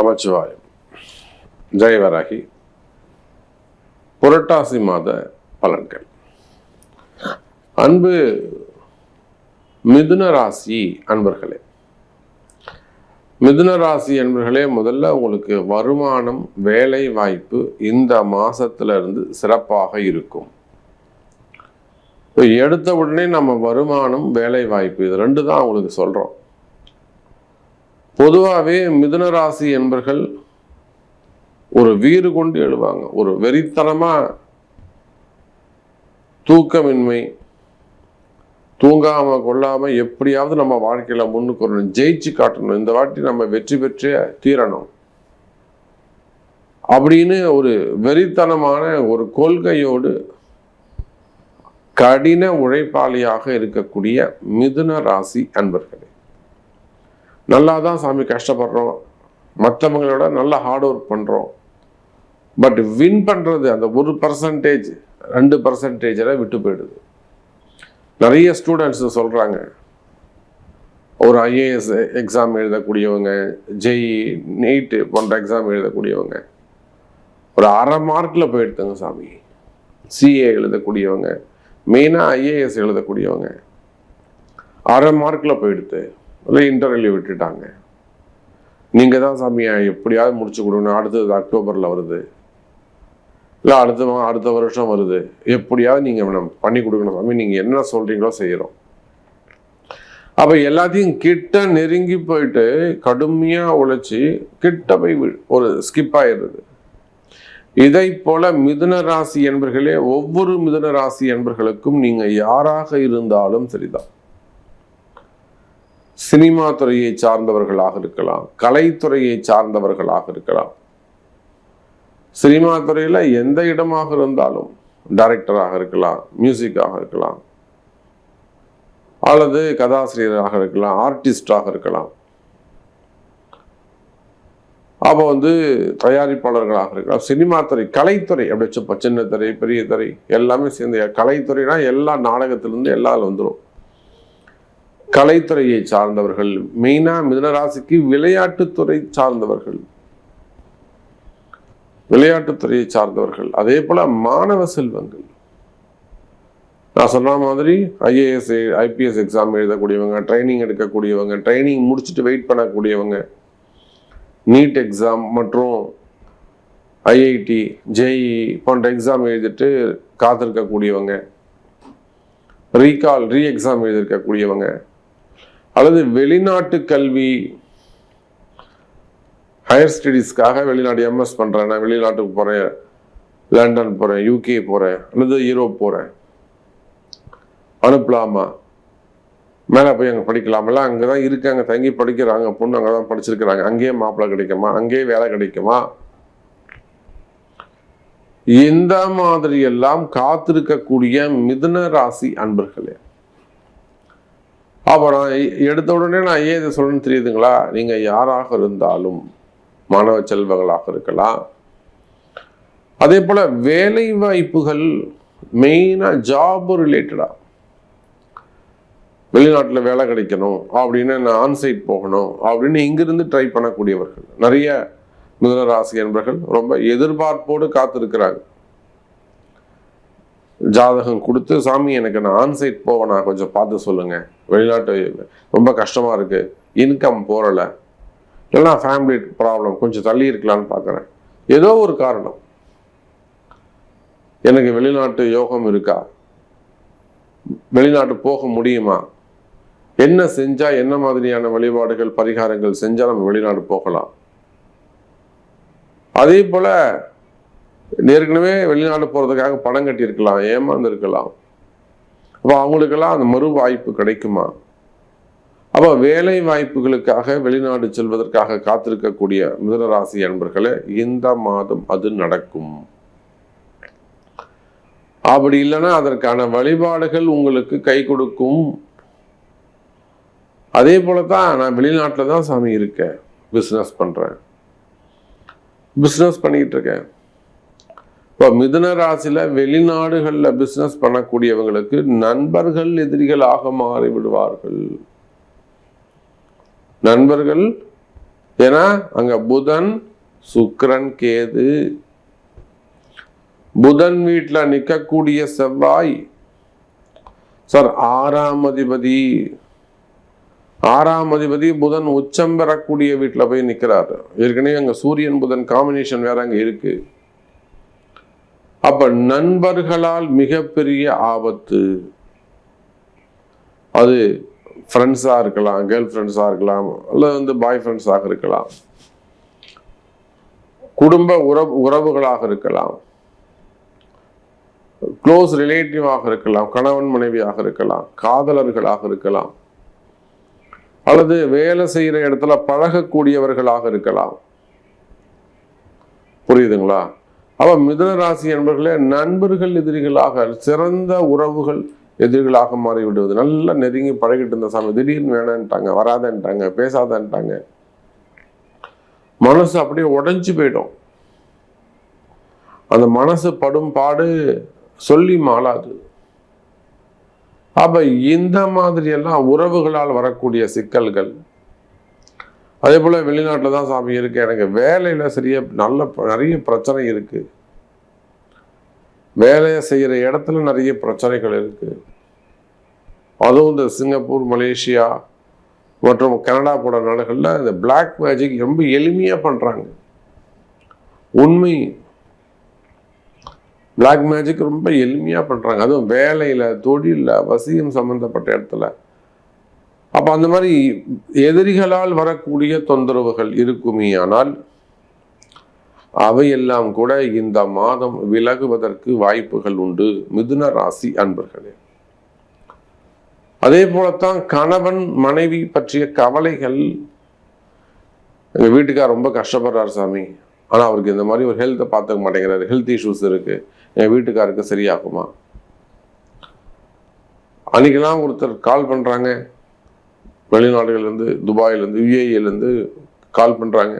நமச்சிவாயம் ஜெயவராகி புரட்டாசி மாத பலன்கள். அன்பு மிதுன ராசி அன்பர்களே. மிதுன ராசி அன்பர்களே முதல்ல உங்களுக்கு வருமானம் வேலை வாய்ப்பு இந்த மாசத்துல இருந்து சிறப்பாக இருக்கும். எடுத்த உடனே நம்ம வருமானம் வேலை வாய்ப்பு இது ரெண்டு தான் உங்களுக்கு சொல்றோம். பொதுவாகவே மிதுன ராசி என்பர்கள் ஒரு வீறு கொண்டு எழுவாங்க. ஒரு வெறித்தனமாக தூக்கமின்மை தூங்காமல் கொள்ளாமல் எப்படியாவது நம்ம வாழ்க்கையில் முன்னுக்கு வரணும். ஜெயிச்சு காட்டணும். இந்த வாட்டி நம்ம வெற்றி பெற்றே தீரணும். அப்படின்னு ஒரு வெறித்தனமான ஒரு கொள்கையோடு கடின உழைப்பாளியாக இருக்கக்கூடிய மிதுன ராசி அன்பர்களே. நல்லா தான் சாமி கஷ்டப்படுறோம். மற்றவங்களோட நல்லா ஹார்ட் ஒர்க் பண்ணுறோம் பட் வின் பண்ணுறது அந்த ஒரு பர்சன்டேஜ் ரெண்டு பர்சன்டேஜில் விட்டு போயிடுது. நிறைய ஸ்டூடெண்ட்ஸ் சொல்கிறாங்க ஒரு ஐஏஎஸ் எக்ஸாம் எழுதக்கூடியவங்க ஜெய் நீட்டு போன்ற எக்ஸாம் எழுதக்கூடியவங்க. ஒரு அரை மார்க்கில் போயிடுதுங்க சாமி. சிஏ எழுதக்கூடியவங்க மெயினாக ஐஏஎஸ் எழுதக்கூடியவங்க. அரை மார்க்கில் போயிடுது. இல்லை இன்டர்வியூ விட்டுட்டாங்க. நீங்கள் தான் சாமியை எப்படியாவது முடிச்சு கொடுக்கணும். அடுத்தது அக்டோபரில் வருது. இல்லை அடுத்த அடுத்த வருஷம் வருது. எப்படியாவது நீங்கள் பண்ணி கொடுக்கணும் சாமி. நீங்கள் என்ன சொல்கிறீங்களோ செய்கிறோம் அப்போ எல்லாத்தையும் கிட்ட நெருங்கி போயிட்டு கடுமையாக உழைச்சி கிட்ட போய் வி- ஒரு ஸ்கிப் ஆயிடுறது இதை போல மிதுன ராசி என்பர்களே ஒவ்வொரு மிதுன ராசி என்பர்களுக்கும் நீங்க யாராக இருந்தாலும் சரிதான். சினிமா துறையை சார்ந்தவர்களாக இருக்கலாம் கலைத்துறையை சார்ந்தவர்களாக இருக்கலாம். சினிமா துறையில எந்த இடமாக இருந்தாலும் டைரக்டராக இருக்கலாம் மியூசிக்காக இருக்கலாம் அல்லது கதாசிரியராக இருக்கலாம் ஆர்டிஸ்டாக இருக்கலாம். அப்போ வந்து தயாரிப்பாளர்களாக இருக்கலாம். சினிமா துறை கலைத்துறை அப்படி வச்சுப்போம். சின்ன துறை பெரிய துறை எல்லாமே சேர்ந்து கலைத்துறைனா எல்லா நாடகத்திலிருந்து எல்லாம் வந்துடும் கலைத்துறையை சார்ந்தவர்கள் மெயினா மிதனராசிக்கு விளையாட்டுத்துறை சார்ந்தவர்கள். விளையாட்டுத்துறையை சார்ந்தவர்கள். அதே போல மாணவ செல்வங்கள். நான் சொன்ன மாதிரி ஐஏஎஸ் ஐபிஎஸ் எக்ஸாம் எழுதக்கூடியவங்க ட்ரைனிங் எடுக்கக்கூடியவங்க ட்ரைனிங் முடிச்சுட்டு வெயிட் பண்ணக்கூடியவங்க நீட் எக்ஸாம் மற்றும் ஐஐடி ஜேஇ போன்ற எக்ஸாம் எழுதிட்டு காத்திருக்கக்கூடியவங்க ரீகால் ரீ எக்ஸாம் எழுதியிருக்கக்கூடியவங்க அல்லது வெளிநாட்டு கல்வி ஹையர் ஸ்டடீஸ்க்காக வெளிநாடு எம்எஸ் பண்ணுறேன் நான் வெளிநாட்டுக்கு போகிறேன் லண்டன் போகிறேன் யூகே போகிறேன் அல்லது யூரோப் போகிறேன் அனுப்பலாமா? மேலே போய் அங்கே படிக்கலாமல்ல? அங்கே தான் இருக்காங்க தங்கி படிக்கிறாங்க பொண்ணு அங்கே தான் படிச்சிருக்கிறாங்க. அங்கேயே மாப்பிள்ளை கிடைக்குமா? அங்கேயே வேலை கிடைக்குமா? இந்த மாதிரி எல்லாம் காத்திருக்கக்கூடிய மிதுன ராசி அன்பர்களே அப்புறம் நான் எ- எடுத்த உடனே நான் ஏன் இதை சொல்லணும்னு தெரியுதுங்களா? நீங்கள் யாராக இருந்தாலும் மாணவ செல்வங்களாக இருக்கலாம். அதே போல் வேலை வாய்ப்புகள் மெயினாக ஜாப் ரிலேட்டடாக வெளிநாட்டில் வேலை கிடைக்கணும் அப்படின்னு நான் ஆன்சைட் போகணும் அப்படின்னு இங்கிருந்து ட்ரை பண்ணக்கூடியவர்கள். நிறைய மிதனராசி என்பர்கள் ரொம்ப எதிர்பார்ப்போடு காத்திருக்கிறாங்க. ஜாதகம் கொடுத்து சாமி எனக்கு நான் ஆன்சைட் போவேனா கொஞ்சம் பார்த்து சொல்லுங்கள் வெளிநாட்டு ரொம்ப கஷ்டமாக இருக்கு. இன்கம் போகலை இல்லைன்னா ஃபேமிலி ப்ராப்ளம் கொஞ்சம் தள்ளி இருக்கலாம்னு பார்க்குறேன். ஏதோ ஒரு காரணம். எனக்கு வெளிநாட்டு யோகம் இருக்கா? வெளிநாட்டு போக முடியுமா? என்ன செஞ்சால் என்ன மாதிரியான வழிபாடுகள் பரிகாரங்கள் செஞ்சால் நம்ம வெளிநாடு போகலாம். அதே போல் ஏற்கனவே வெளிநாடு போறதுக்காக பணம் கட்டியிருக்கலாம் ஏமாந்து இருக்கலாம் அப்போ அவங்களுக்கெல்லாம் அந்த மறு வாய்ப்பு கிடைக்குமா? அப்போ வேலை வாய்ப்புகளுக்காக வெளிநாடு செல்வதற்காக காத்திருக்கக்கூடிய மிதனராசி அன்பர்களே இந்த மாதம் அது நடக்கும். அப்படி இல்லைன்னா அதற்கான வழிபாடுகள் உங்களுக்கு கை கொடுக்கும். அதே போல தான் நான் வெளிநாட்டில் தான் சாமி இருக்கேன் பிஸ்னஸ் பண்ணுறேன் பிஸ்னஸ் பண்ணிக்கிட்டு இருக்கேன். இப்போ மிதுன ராசியில் வெளிநாடுகளில் பிஸ்னஸ் பண்ணக்கூடியவங்களுக்கு நண்பர்கள் எதிரிகளாக மாறி விடுவார்கள் நண்பர்கள் ஏன்னா அங்க புதன் சுக்ரன் கேது. புதன் வீட்டில் நிற்கக்கூடிய செவ்வாய் சார் ஆறாம் அதிபதி. ஆறாம் அதிபதி புதன் உச்சம் பெறக்கூடிய வீட்டில் போய் நிற்கிறாரு ஏற்கனவே அங்கே சூரியன் புதன் காம்பினேஷன் வேற அங்கே இருக்கு. அப்ப நண்பர்களால் மிகப்பெரிய ஆபத்து. அது ஃப்ரெண்ட்ஸாக இருக்கலாம் கேர்ள் ஃப்ரெண்ட்ஸாக இருக்கலாம் அல்லது வந்து பாய் ஃப்ரெண்ட்ஸாக இருக்கலாம். குடும்ப உறவு உறவுகளாக இருக்கலாம். க்ளோஸ் ரிலேட்டிவாக இருக்கலாம் கணவன் மனைவியாக இருக்கலாம் காதலர்களாக இருக்கலாம். அல்லது வேலை செய்கிற இடத்துல பழகக்கூடியவர்களாக இருக்கலாம். புரியுதுங்களா? அப்ப மிதனராசி என்பர்களே நண்பர்கள் எதிரிகளாக சிறந்த உறவுகள் எதிரிகளாக மாறிவிடுவது. நல்லா நெருங்கி பழகிட்டு இருந்த சாமி திடீர்னு வேணான்ட்டாங்க வராதன்ட்டாங்க பேசாதன்ட்டாங்க. மனசு அப்படியே உடஞ்சி போயிடும். அந்த மனசு படும் பாடு சொல்லி மாளாது. அப்ப இந்த மாதிரி எல்லாம் உறவுகளால் வரக்கூடிய சிக்கல்கள் அதே போல் வெளிநாட்டில் தான் சாமி இருக்குது எனக்கு வேலையில் சரிய நல்ல நிறைய பிரச்சனை இருக்குது வேலையை செய்கிற இடத்துல நிறைய பிரச்சனைகள் இருக்குது அதுவும் இந்த சிங்கப்பூர் மலேசியா மற்றும் கனடா போன்ற நாடுகளில் இந்த பிளாக் மேஜிக் ரொம்ப எளிமையாக பண்ணுறாங்க உண்மை. பிளாக் மேஜிக் ரொம்ப எளிமையாக பண்ணுறாங்க அதுவும் வேலையில் தொழிலில் வசியம் சம்மந்தப்பட்ட இடத்துல. அப்போ அந்த மாதிரி எதிரிகளால் வரக்கூடிய தொந்தரவுகள் இருக்குமே ஆனால் அவையெல்லாம் கூட இந்த மாதம் விலகுவதற்கு வாய்ப்புகள் உண்டு. மிதுன ராசி அன்பர்களே. அதே போலத்தான் கணவன் மனைவி பற்றிய கவலைகள் எங்கள் வீட்டுக்கார் ரொம்ப கஷ்டப்படுறாரு சாமி. ஆனால் அவருக்கு இந்த மாதிரி ஒரு ஹெல்த்தை பார்த்துக்க மாட்டேங்கிறாரு. ஹெல்த் இஷ்யூஸ் இருக்கு. என் வீட்டுக்காருக்கு சரியாகுமா? அன்னைக்கெல்லாம் ஒருத்தர் கால் பண்ணுறாங்க வெளிநாடுகள்லேருந்து துபாயிலேருந்து யுஏஇலேருந்து கால் பண்ணுறாங்க.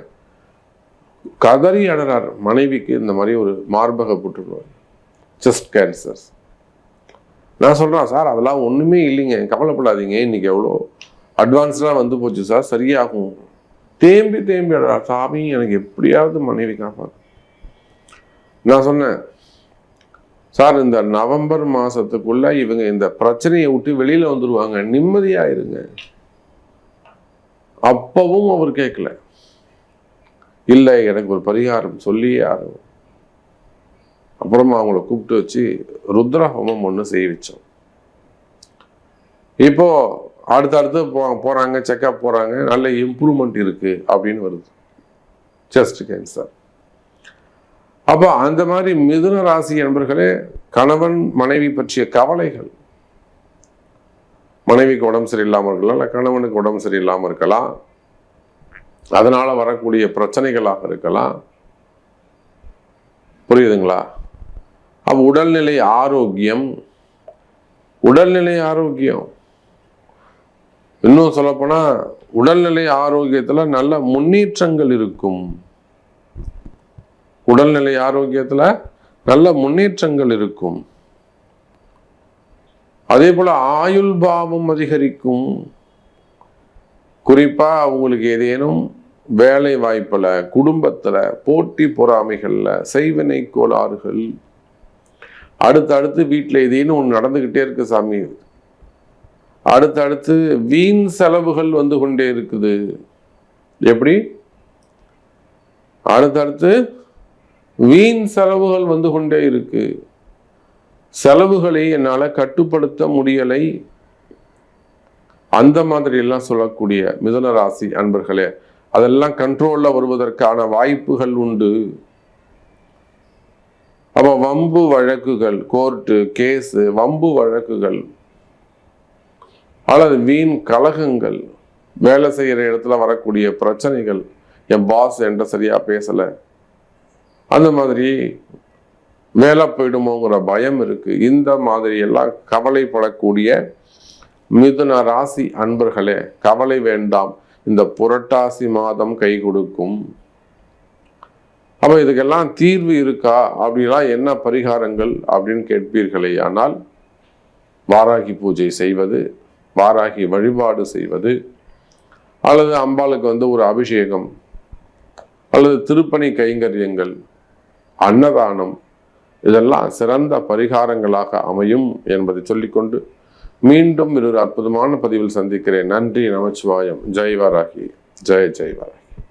கதறி அடறார் மனைவிக்கு இந்த மாதிரி ஒரு மார்பக புற்றுநோய் செஸ்ட் கேன்சர்ஸ் நான் சொல்கிறேன் சார் அதெல்லாம் ஒன்றுமே இல்லைங்க. கவலைப்படாதீங்க. இன்னைக்கு எவ்வளோ அட்வான்ஸ்லாம் வந்து போச்சு சார். சரியாகும். தேம்பி தேம்பி அடரா சாமி எனக்கு எப்படியாவது மனைவி காப்பாது நான் சொன்னேன் சார் இந்த நவம்பர் மாதத்துக்குள்ளே இவங்க இந்த பிரச்சனையை விட்டு வெளியில் வந்துடுவாங்க நிம்மதியாக இருங்க. அப்பவும் அவர் கேட்கல. இல்லை எனக்கு ஒரு பரிகாரம் சொல்லியே ஆகும் அப்புறமா அவங்கள கூப்பிட்டு வச்சு ருத்ர ஹோமம் ஒன்று செய்ய வச்சோம். இப்போ அடுத்தடுத்து போ போறாங்க செக்அப் போகிறாங்க நல்ல இம்ப்ரூவ்மெண்ட் இருக்கு அப்படின்னு வருது. செஸ்ட் கேன்சர் அப்போ அந்த மாதிரி மிதுன ராசி என்பர்களே கணவன் மனைவி பற்றிய கவலைகள் மனைவிக்கு உடம்பு சரியில்லாமல் இருக்கலாம் இல்லை கணவனுக்கு உடம்பு சரியில்லாமல் இருக்கலாம். அதனால் வரக்கூடிய பிரச்சனைகளாக இருக்கலாம். புரியுதுங்களா? அப்போ உடல்நிலை ஆரோக்கியம் உடல்நிலை ஆரோக்கியம். இன்னும் சொல்லப்போனால் உடல்நிலை ஆரோக்கியத்தில் நல்ல முன்னேற்றங்கள் இருக்கும். உடல்நிலை ஆரோக்கியத்தில் நல்ல முன்னேற்றங்கள் இருக்கும். அதே போல் ஆயுள் பாவம் அதிகரிக்கும். குறிப்பாக அவங்களுக்கு ஏதேனும் வேலை வாய்ப்பில் குடும்பத்தில் போட்டி பொறாமைகளில் செய்வினை கோளாறுகள் அடுத்தடுத்து வீட்டில் ஏதேனும் ஒன்று நடந்துக்கிட்டே இருக்கு சாமி. அடுத்தடுத்து வீண் செலவுகள் வந்து கொண்டே இருக்குது. எப்படி? அடுத்தடுத்து வீண் செலவுகள் வந்து கொண்டே இருக்குது செலவுகளை என்னால் கட்டுப்படுத்த முடியலை. அந்த மாதிரி எல்லாம் சொல்லக்கூடிய மிதுன ராசி அன்பர்களே அதெல்லாம் கண்ட்ரோல்ல வருவதற்கான வாய்ப்புகள் உண்டு. அப்போ வம்பு வழக்குகள் கோர்ட்டு கேஸு வம்பு வழக்குகள் அல்லது வீண் கலகங்கள் வேலை செய்கிற இடத்துல வரக்கூடிய பிரச்சனைகள் என் பாஸ் என்கிட்ட சரியா பேசலை. அந்த மாதிரி மேலே போயிடுமோங்கிற பயம் இருக்கு. இந்த மாதிரி எல்லாம் கவலைப்படக்கூடிய மிதுன ராசி அன்பர்களே கவலை வேண்டாம். இந்த புரட்டாசி மாதம் கை கொடுக்கும். அப்போ இதுக்கெல்லாம் தீர்வு இருக்கா? அப்படிலாம் என்ன பரிகாரங்கள் அப்படின்னு கேட்பீர்களே. ஆனால் வாராகி பூஜை செய்வது வாராகி வழிபாடு செய்வது அல்லது அம்பாளுக்கு வந்து ஒரு அபிஷேகம் அல்லது திருப்பணி கைங்கரியங்கள் அன்னதானம் இதெல்லாம் சிறந்த பரிகாரங்களாக அமையும் என்பதை சொல்லிக்கொண்டு மீண்டும் ஒரு அற்புதமான பதிவில் சந்திக்கிறேன். நன்றி நமச்சிவாயம். ஜெய்வராகி ஜெய ஜெய்வராகி